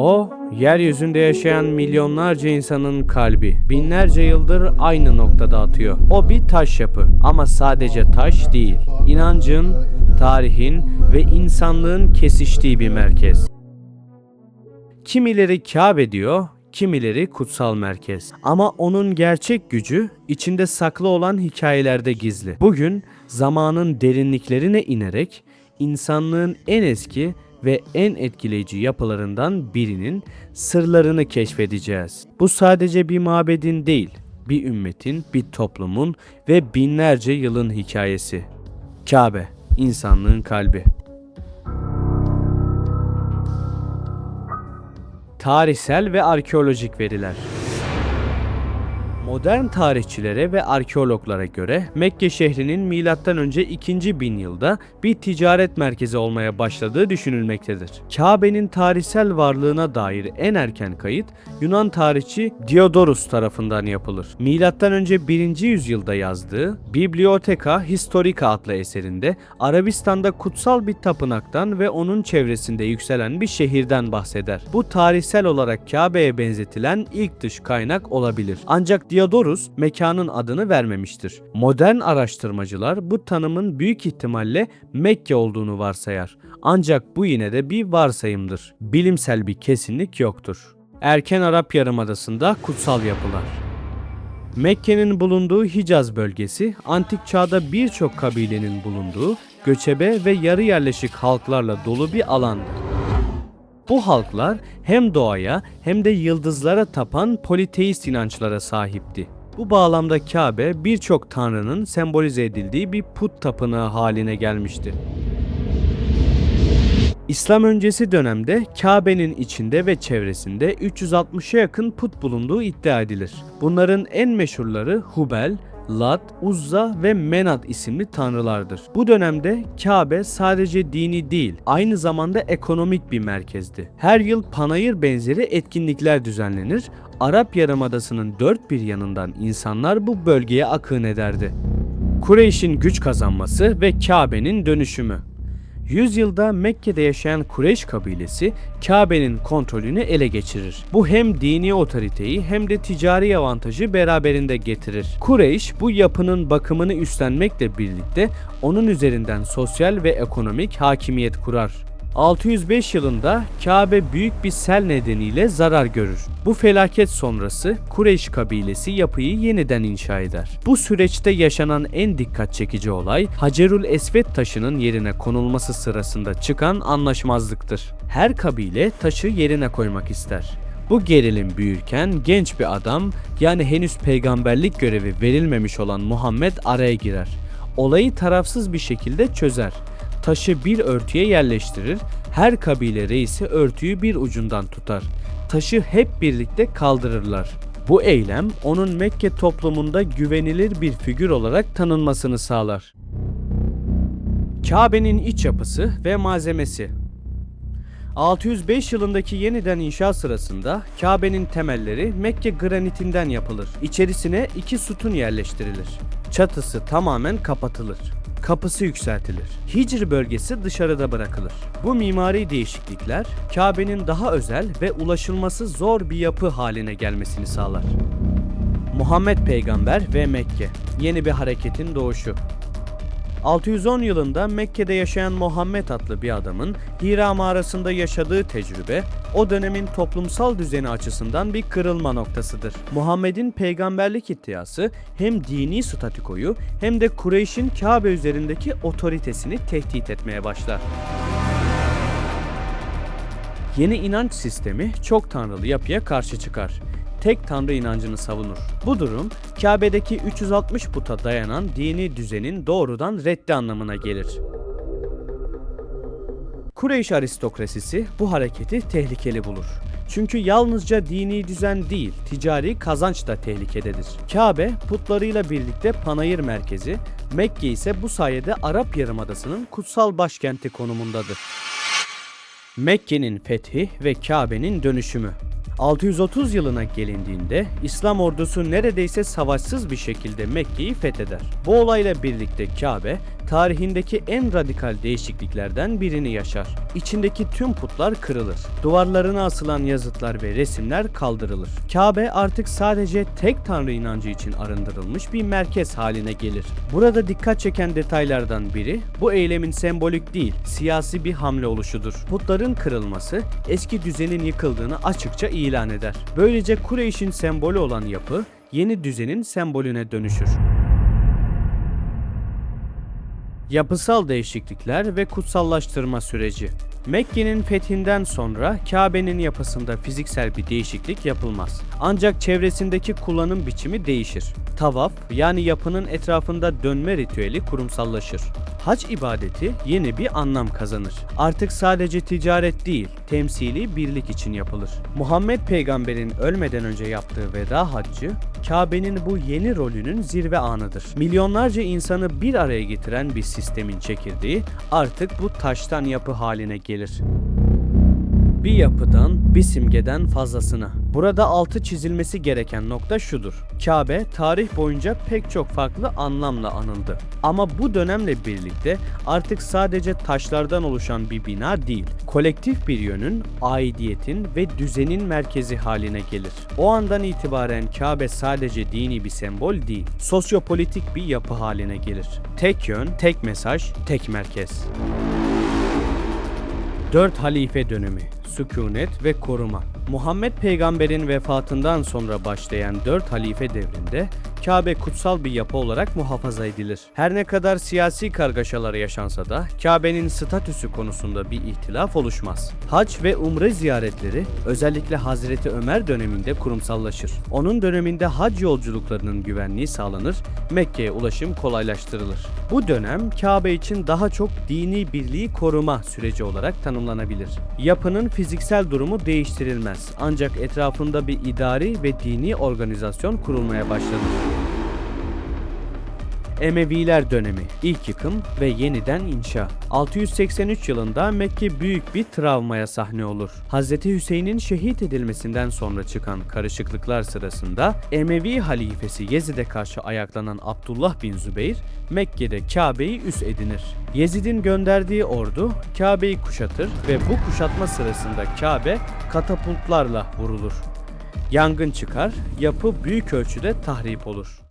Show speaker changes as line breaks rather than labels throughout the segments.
O, yeryüzünde yaşayan milyonlarca insanın kalbi. Binlerce yıldır aynı noktada atıyor. O bir taş yapı ama sadece taş değil. İnancın, tarihin ve insanlığın kesiştiği bir merkez. Kimileri Kabe diyor, kimileri kutsal merkez. Ama onun gerçek gücü içinde saklı olan hikayelerde gizli. Bugün zamanın derinliklerine inerek insanlığın en eski ve en etkileyici yapılarından birinin sırlarını keşfedeceğiz. Bu sadece bir mabedin değil, bir ümmetin, bir toplumun ve binlerce yılın hikayesi. Kabe, insanlığın kalbi. Tarihsel ve arkeolojik veriler. Modern tarihçilere ve arkeologlara göre Mekke şehrinin M.Ö. 2. bin yılda bir ticaret merkezi olmaya başladığı düşünülmektedir. Kabe'nin tarihsel varlığına dair en erken kayıt Yunan tarihçi Diodorus tarafından yapılır. M.Ö. 1. yüzyılda yazdığı Bibliotheca Historica adlı eserinde Arabistan'da kutsal bir tapınaktan ve onun çevresinde yükselen bir şehirden bahseder. Bu tarihsel olarak Kabe'ye benzetilen ilk dış kaynak olabilir. Ancak Diodorus mekanın adını vermemiştir. Modern araştırmacılar bu tanımın büyük ihtimalle Mekke olduğunu varsayar. Ancak bu yine de bir varsayımdır. Bilimsel bir kesinlik yoktur. Erken Arap Yarımadası'nda kutsal yapılar. Mekke'nin bulunduğu Hicaz bölgesi, antik çağda birçok kabilenin bulunduğu, göçebe ve yarı yerleşik halklarla dolu bir alandı. Bu halklar hem doğaya hem de yıldızlara tapan politeist inançlara sahipti. Bu bağlamda Kabe birçok tanrının sembolize edildiği bir put tapınağı haline gelmişti. İslam öncesi dönemde Kabe'nin içinde ve çevresinde 360'a yakın put bulunduğu iddia edilir. Bunların en meşhurları Hubel, Lat, Uzza ve Menat isimli tanrılardır. Bu dönemde Kabe sadece dini değil, aynı zamanda ekonomik bir merkezdi. Her yıl panayır benzeri etkinlikler düzenlenir, Arap Yarımadası'nın dört bir yanından insanlar bu bölgeye akın ederdi. Kureyş'in güç kazanması ve Kabe'nin dönüşümü. Yüzyılda Mekke'de yaşayan Kureyş kabilesi Kabe'nin kontrolünü ele geçirir. Bu hem dini otoriteyi hem de ticari avantajı beraberinde getirir. Kureyş bu yapının bakımını üstlenmekle birlikte onun üzerinden sosyal ve ekonomik hakimiyet kurar. 605 yılında Kabe büyük bir sel nedeniyle zarar görür. Bu felaket sonrası Kureyş kabilesi yapıyı yeniden inşa eder. Bu süreçte yaşanan en dikkat çekici olay Hacerül Esved taşının yerine konulması sırasında çıkan anlaşmazlıktır. Her kabile taşı yerine koymak ister. Bu gerilim büyürken genç bir adam yani henüz peygamberlik görevi verilmemiş olan Muhammed araya girer. Olayı tarafsız bir şekilde çözer taşı bir örtüye yerleştirir, her kabile reisi örtüyü bir ucundan tutar. Taşı hep birlikte kaldırırlar. Bu eylem onun Mekke toplumunda güvenilir bir figür olarak tanınmasını sağlar. Kabe'nin iç yapısı ve malzemesi 605 yılındaki yeniden inşa sırasında Kabe'nin temelleri Mekke granitinden yapılır. İçerisine iki sütun yerleştirilir. Çatısı tamamen kapatılır kapısı yükseltilir. Hicr bölgesi dışarıda bırakılır. Bu mimari değişiklikler Kabe'nin daha özel ve ulaşılması zor bir yapı haline gelmesini sağlar. Muhammed Peygamber ve Mekke yeni bir hareketin doğuşu. 610 yılında Mekke'de yaşayan Muhammed adlı bir adamın Hira mağarasında yaşadığı tecrübe o dönemin toplumsal düzeni açısından bir kırılma noktasıdır. Muhammed'in peygamberlik iddiası hem dini statükoyu hem de Kureyş'in Kabe üzerindeki otoritesini tehdit etmeye başlar. Yeni inanç sistemi çok tanrılı yapıya karşı çıkar tek tanrı inancını savunur. Bu durum Kabe'deki 360 puta dayanan dini düzenin doğrudan reddi anlamına gelir. Kureyş aristokrasisi bu hareketi tehlikeli bulur. Çünkü yalnızca dini düzen değil, ticari kazanç da tehlikededir. Kabe putlarıyla birlikte panayır merkezi, Mekke ise bu sayede Arap Yarımadası'nın kutsal başkenti konumundadır. Mekke'nin fethi ve Kabe'nin dönüşümü 630 yılına gelindiğinde İslam ordusu neredeyse savaşsız bir şekilde Mekke'yi fetheder. Bu olayla birlikte Kabe tarihindeki en radikal değişikliklerden birini yaşar. İçindeki tüm putlar kırılır. Duvarlarına asılan yazıtlar ve resimler kaldırılır. Kabe artık sadece tek tanrı inancı için arındırılmış bir merkez haline gelir. Burada dikkat çeken detaylardan biri bu eylemin sembolik değil, siyasi bir hamle oluşudur. Putların kırılması eski düzenin yıkıldığını açıkça ilan eder. Böylece Kureyş'in sembolü olan yapı yeni düzenin sembolüne dönüşür. Yapısal değişiklikler ve kutsallaştırma süreci. Mekke'nin fethinden sonra Kabe'nin yapısında fiziksel bir değişiklik yapılmaz. Ancak çevresindeki kullanım biçimi değişir. Tavaf yani yapının etrafında dönme ritüeli kurumsallaşır. Hac ibadeti yeni bir anlam kazanır. Artık sadece ticaret değil, temsili birlik için yapılır. Muhammed peygamberin ölmeden önce yaptığı veda haccı, Kabe'nin bu yeni rolünün zirve anıdır. Milyonlarca insanı bir araya getiren bir sistemin çekirdeği artık bu taştan yapı haline gelir. Bir yapıdan, bir simgeden fazlasına. Burada altı çizilmesi gereken nokta şudur. Kabe tarih boyunca pek çok farklı anlamla anıldı. Ama bu dönemle birlikte artık sadece taşlardan oluşan bir bina değil, kolektif bir yönün, aidiyetin ve düzenin merkezi haline gelir. O andan itibaren Kabe sadece dini bir sembol değil, sosyopolitik bir yapı haline gelir. Tek yön, tek mesaj, tek merkez. 4 halife dönemi, sükunet ve koruma. Muhammed peygamberin vefatından sonra başlayan 4 halife devrinde Kabe kutsal bir yapı olarak muhafaza edilir. Her ne kadar siyasi kargaşalar yaşansa da Kabe'nin statüsü konusunda bir ihtilaf oluşmaz. Hac ve umre ziyaretleri özellikle Hazreti Ömer döneminde kurumsallaşır. Onun döneminde hac yolculuklarının güvenliği sağlanır, Mekke'ye ulaşım kolaylaştırılır. Bu dönem Kabe için daha çok dini birliği koruma süreci olarak tanımlanabilir. Yapının fiziksel durumu değiştirilmez ancak etrafında bir idari ve dini organizasyon kurulmaya başlanır. Emeviler dönemi, ilk yıkım ve yeniden inşa. 683 yılında Mekke büyük bir travmaya sahne olur. Hz. Hüseyin'in şehit edilmesinden sonra çıkan karışıklıklar sırasında Emevi halifesi Yezid'e karşı ayaklanan Abdullah bin Zübeyir, Mekke'de Kabe'yi üs edinir. Yezid'in gönderdiği ordu Kabe'yi kuşatır ve bu kuşatma sırasında Kabe katapultlarla vurulur. Yangın çıkar, yapı büyük ölçüde tahrip olur.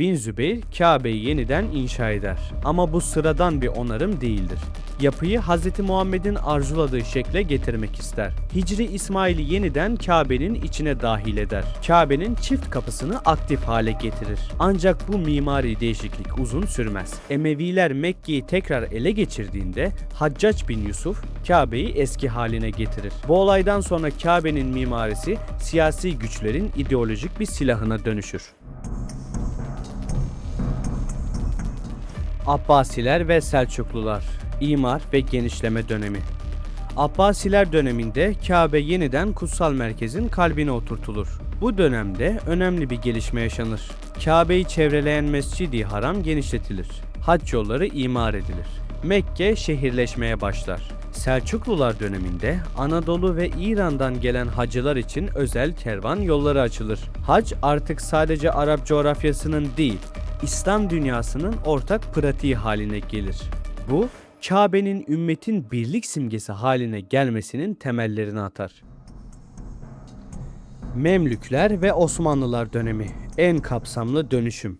Bin Zübeyir Kabe'yi yeniden inşa eder. Ama bu sıradan bir onarım değildir. Yapıyı Hz. Muhammed'in arzuladığı şekle getirmek ister. Hicri İsmail'i yeniden Kabe'nin içine dahil eder. Kabe'nin çift kapısını aktif hale getirir. Ancak bu mimari değişiklik uzun sürmez. Emeviler Mekke'yi tekrar ele geçirdiğinde Haccac bin Yusuf Kabe'yi eski haline getirir. Bu olaydan sonra Kabe'nin mimarisi siyasi güçlerin ideolojik bir silahına dönüşür. Abbasiler ve Selçuklular İmar ve genişleme dönemi Abbasiler döneminde Kabe yeniden kutsal merkezin kalbine oturtulur. Bu dönemde önemli bir gelişme yaşanır. Kabe'yi çevreleyen Mescid-i Haram genişletilir. Hac yolları imar edilir. Mekke şehirleşmeye başlar. Selçuklular döneminde Anadolu ve İran'dan gelen hacılar için özel kervan yolları açılır. Hac artık sadece Arap coğrafyasının değil, İslam dünyasının ortak pratiği haline gelir. Bu, Kabe'nin ümmetin birlik simgesi haline gelmesinin temellerini atar. Memlükler ve Osmanlılar dönemi en kapsamlı dönüşüm.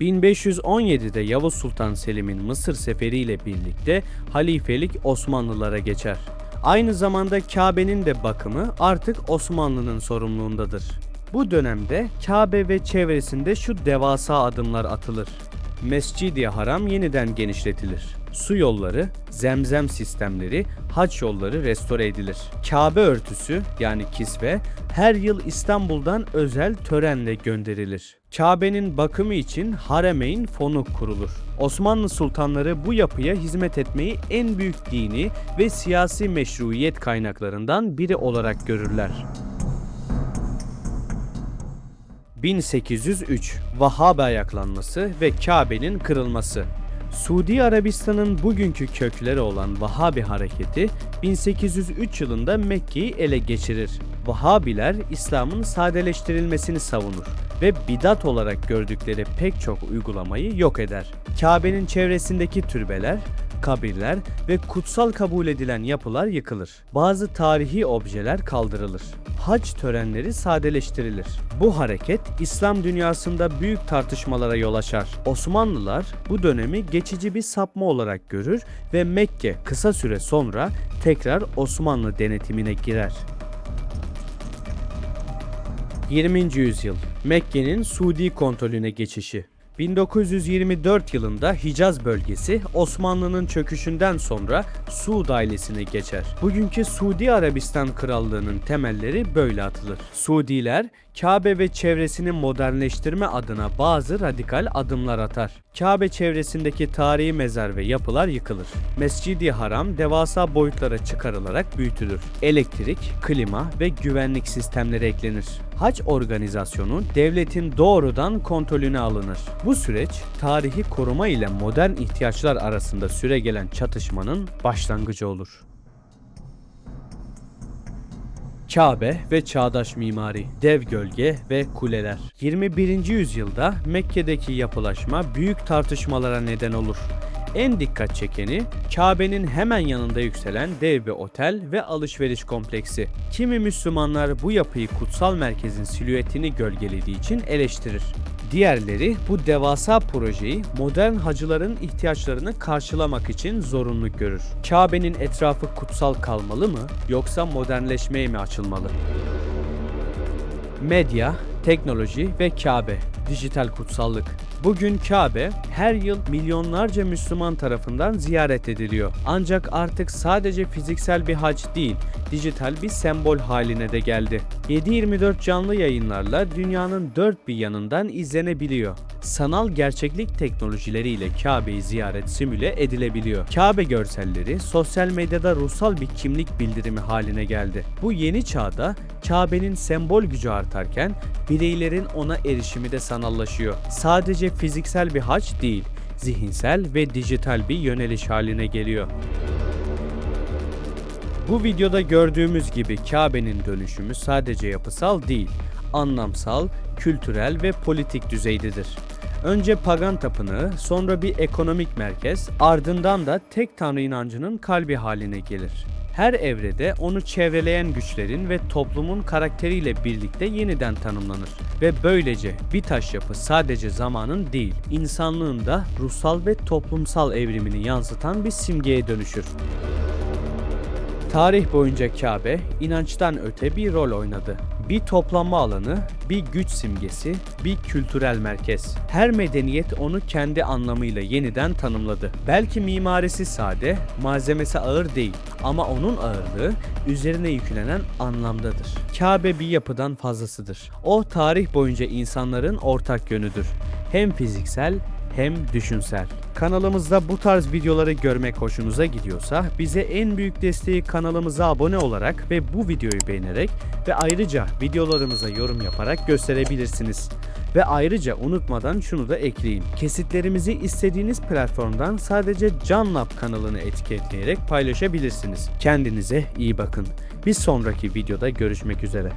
1517'de Yavuz Sultan Selim'in Mısır seferiyle birlikte halifelik Osmanlılara geçer. Aynı zamanda Kabe'nin de bakımı artık Osmanlı'nın sorumluluğundadır. Bu dönemde Kabe ve çevresinde şu devasa adımlar atılır. Mescid-i Haram yeniden genişletilir. Su yolları, zemzem sistemleri, haç yolları restore edilir. Kabe örtüsü yani kisve her yıl İstanbul'dan özel törenle gönderilir. Kabe'nin bakımı için Haremeyn fonu kurulur. Osmanlı sultanları bu yapıya hizmet etmeyi en büyük dini ve siyasi meşruiyet kaynaklarından biri olarak görürler. 1803 Vahhabi ayaklanması ve Kabe'nin kırılması. Suudi Arabistan'ın bugünkü kökleri olan Vahhabi hareketi 1803 yılında Mekke'yi ele geçirir. Vahhabiler İslam'ın sadeleştirilmesini savunur. ve bidat olarak gördükleri pek çok uygulamayı yok eder. Kabe'nin çevresindeki türbeler, kabirler ve kutsal kabul edilen yapılar yıkılır. Bazı tarihi objeler kaldırılır. Hac törenleri sadeleştirilir. Bu hareket İslam dünyasında büyük tartışmalara yol açar. Osmanlılar bu dönemi geçici bir sapma olarak görür ve Mekke kısa süre sonra tekrar Osmanlı denetimine girer. 20. yüzyıl Mekke'nin Suudi kontrolüne geçişi 1924 yılında Hicaz bölgesi Osmanlı'nın çöküşünden sonra Suud ailesine geçer. Bugünkü Suudi Arabistan Krallığı'nın temelleri böyle atılır. Suudiler Kabe ve çevresini modernleştirme adına bazı radikal adımlar atar. Kabe çevresindeki tarihi mezar ve yapılar yıkılır. Mescidi Haram devasa boyutlara çıkarılarak büyütülür. Elektrik, klima ve güvenlik sistemleri eklenir. Hac organizasyonu devletin doğrudan kontrolüne alınır. Bu süreç tarihi koruma ile modern ihtiyaçlar arasında süregelen çatışmanın başlangıcı olur. Kabe ve çağdaş mimari, dev gölge ve kuleler. 21. yüzyılda Mekke'deki yapılaşma büyük tartışmalara neden olur. En dikkat çekeni Kabe'nin hemen yanında yükselen dev bir otel ve alışveriş kompleksi. Kimi Müslümanlar bu yapıyı kutsal merkezin silüetini gölgelediği için eleştirir. Diğerleri bu devasa projeyi modern hacıların ihtiyaçlarını karşılamak için zorunlu görür. Kabe'nin etrafı kutsal kalmalı mı yoksa modernleşmeye mi açılmalı? Medya, teknoloji ve Kabe, dijital kutsallık. Bugün Kabe her yıl milyonlarca Müslüman tarafından ziyaret ediliyor. Ancak artık sadece fiziksel bir hac değil, dijital bir sembol haline de geldi. 7-24 canlı yayınlarla dünyanın dört bir yanından izlenebiliyor. Sanal gerçeklik teknolojileriyle Kabe'yi ziyaret simüle edilebiliyor. Kabe görselleri sosyal medyada ruhsal bir kimlik bildirimi haline geldi. Bu yeni çağda Kabe'nin sembol gücü artarken bireylerin ona erişimi de sanallaşıyor. Sadece fiziksel bir haç değil, zihinsel ve dijital bir yöneliş haline geliyor. Bu videoda gördüğümüz gibi Kabe'nin dönüşümü sadece yapısal değil, anlamsal, kültürel ve politik düzeydedir. Önce pagan tapınağı, sonra bir ekonomik merkez, ardından da tek tanrı inancının kalbi haline gelir. Her evrede onu çevreleyen güçlerin ve toplumun karakteriyle birlikte yeniden tanımlanır. Ve böylece bir taş yapı sadece zamanın değil, insanlığın da ruhsal ve toplumsal evrimini yansıtan bir simgeye dönüşür. Tarih boyunca Kabe inançtan öte bir rol oynadı. Bir toplanma alanı, bir güç simgesi, bir kültürel merkez. Her medeniyet onu kendi anlamıyla yeniden tanımladı. Belki mimarisi sade, malzemesi ağır değil ama onun ağırlığı üzerine yüklenen anlamdadır. Kabe bir yapıdan fazlasıdır. O tarih boyunca insanların ortak yönüdür. Hem fiziksel hem düşünsel. Kanalımızda bu tarz videoları görmek hoşunuza gidiyorsa bize en büyük desteği kanalımıza abone olarak ve bu videoyu beğenerek ve ayrıca videolarımıza yorum yaparak gösterebilirsiniz. Ve ayrıca unutmadan şunu da ekleyin. Kesitlerimizi istediğiniz platformdan sadece Canlab kanalını etiketleyerek paylaşabilirsiniz. Kendinize iyi bakın. Bir sonraki videoda görüşmek üzere.